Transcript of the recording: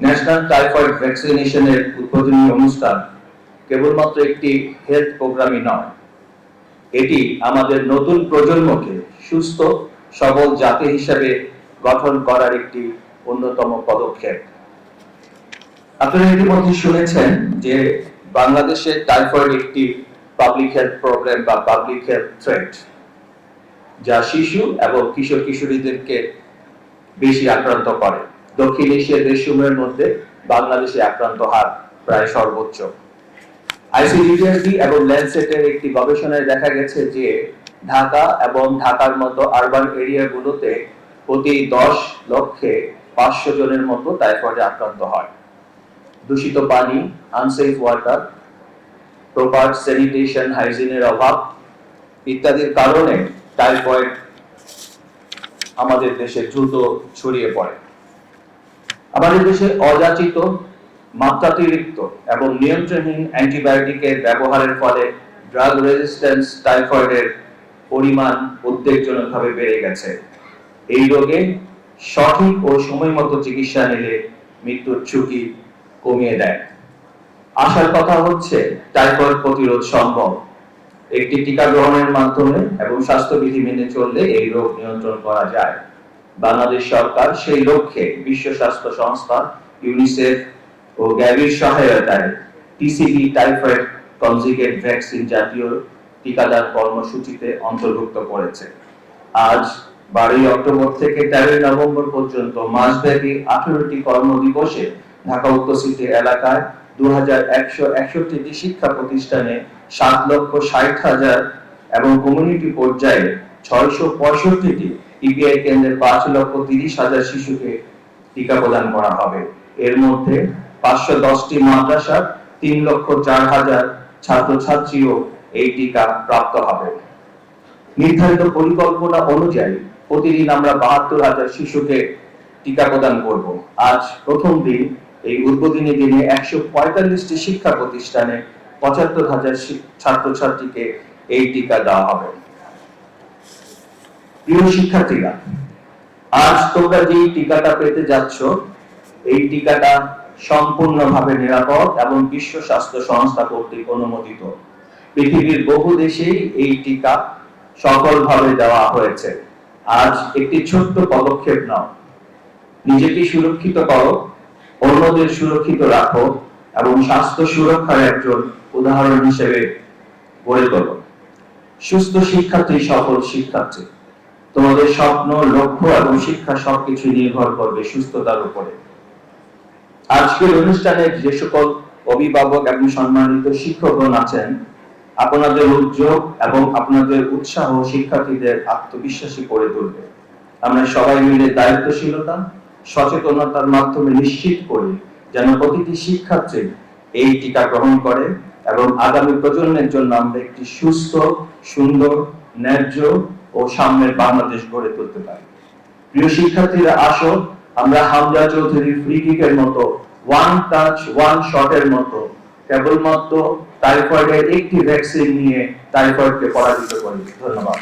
National typhoid ভ্যাকসিনেশনের উদ্বোধনী অনুষ্ঠান কেবলমাত্র একটি হেলথ প্রোগ্রামই নয়। এটি আমাদের নতুন প্রজন্মকে সুস্থ, সবল জাতি হিসেবে গঠন করার একটি অন্যতম পদক্ষেপ। আপনারা ইতিমধ্যে শুনেছেন যে বাংলাদেশে টাইফয়েড একটি পাবলিক হেলথ প্রবলেম বা পাবলিক হেলথ থ্রেট যা শিশু এবং কিশোর কিশোরীদেরকে বেশি আক্রান্ত করে। দক্ষিণ এশিয়ার দেশসমূহের মধ্যে বাংলাদেশে আক্রান্ত হার প্রায় সর্বোচ্চ। আইসিডিডিআরডি এবং ল্যান্ডসেটের একটি গবেষণায় দেখা গেছে যে ঢাকা এবং ঢাকার মতো আরবান এরিয়াগুলোতে প্রতি দশ লক্ষে পাঁচশো জনের মতো টাইফয়েডে আক্রান্ত হয়। দূষিত পানি আনসেফ ওয়াটার প্রপার স্যানিটেশন হাইজিনের অভাব ইত্যাদির কারণে টাইফয়েড আমাদের দেশে দ্রুত ছড়িয়ে পড়ে। আমাদের দেশে অযাচিত মাত্রাতিরিক্ত এবং নিয়ন্ত্রণহীন অ্যান্টিবায়োটিকের ব্যবহারের ফলে ড্রাগ রেজিস্ট্যান্স টাইফয়েডের পরিমাণ উদ্বেগজনকভাবে বেড়ে গেছে। এই রোগে সঠিক ও সময় মতো চিকিৎসা নিলে মৃত্যুর ঝুঁকি কমিয়ে দেয়। আশার কথা হচ্ছে, টাইফয়েড প্রতিরোধ সম্ভব। একটি টিকা গ্রহণের মাধ্যমে এবং স্বাস্থ্যবিধি মেনে চললে এই রোগ নিয়ন্ত্রণ করা যায়। বাংলাদেশ সরকার সেই লক্ষ্যে বিশ্ব স্বাস্থ্য সংস্থা ইউনিসেফ ও গ্যাভির সহায়তায় টিসিবি টাইফয়েড কনজুগেট ভ্যাকসিন জাতীয় টিকাদান কর্মসূচিতে অন্তর্ভুক্ত করেছে। আজ বারোই অক্টোবর থেকে তেরোই নভেম্বর পর্যন্ত মাসব্যাপী আঠেরোটি কর্মদিবসে ঢাকা উত্তর সিটি এলাকায় দু হাজার একশো একষট্টিটি শিক্ষা প্রতিষ্ঠানে সাত লক্ষ ষাট হাজার এবং কমিউনিটি পর্যায়ে ছয়শো পঁয়ষট্টিটি ইপিআই কেন্দ্রে পাঁচ লক্ষ তিরিশ হাজার শিশুকে টিকা প্রদান করা হবে। এর মধ্যে পাঁচশো দশটি মাদ্রাসার তিন লক্ষ চার হাজার ছাত্রছাত্রীও এই টিকা প্রাপ্ত হবে। নির্ধারিত পরিকল্পনা অনুযায়ী প্রতিদিন আমরা বাহাত্তর হাজার শিশুকে টিকা প্রদান করব। আজ প্রথম দিন, এই উদ্বোধনী দিনে একশো পঁয়তাল্লিশটি শিক্ষা প্রতিষ্ঠানে পঁচাত্তর হাজার ছাত্রছাত্রীকে এই টিকা দেওয়া হবে। প্রিয় শিক্ষার্থীরা, আজ তোমরা যে টিকাটা পেতে যাচ্ছ, এই টিকাটা সম্পূর্ণভাবে নিরাপদ এবং বিশ্ব স্বাস্থ্য সংস্থা কর্তৃক অনুমোদিত। পৃথিবীর বহু দেশেই এই টিকা সফলভাবে দেওয়া হয়েছে। আজ একটি ছোট্ট পদক্ষেপ নাও। নিজেকে সুরক্ষিত করো, অন্যদের সুরক্ষিত রাখো এবং স্বাস্থ্য সুরক্ষার একজন উদাহরণ হিসেবে গড়ে তোলো। সুস্থ শিক্ষার্থী, সফল শিক্ষার্থী। তোমাদের স্বপ্ন, লক্ষ্য এবং শিক্ষা সবকিছু নির্ভর করবে সুস্থতার উপরে। আজকের অনুষ্ঠানে যে সকল অভিভাবক এবং সম্মানিত শিক্ষকগণ আছেন, আপনাদের উদ্যোগ এবং আপনাদের উৎসাহ শিক্ষার্থীদের আত্মবিশ্বাসী করে তুলবে। আমরা সবাই মিলে দায়িত্বশীলতা, সচেতনতার মাধ্যমে নিশ্চিত করি যেন প্রতিটি শিক্ষার্থী এই টিকা গ্রহণ করে এবং আগামী প্রজন্মের জন্য আমরা একটি সুস্থ, সুন্দর, ন্যায্য ও সামনের বাংলাদেশ গড়ে তুলতে পারি। প্রিয় শিক্ষার্থীরা, আসো, আমরা হামজা চৌধুরীর ফ্রি কিকের মতো ওয়ান টাচ ওয়ান শটের মতো, কেবলমাত্র টাইফয়েডের একটি ভ্যাকসিন নিয়ে টাইফয়েডকে পরাজিত করি। ধন্যবাদ।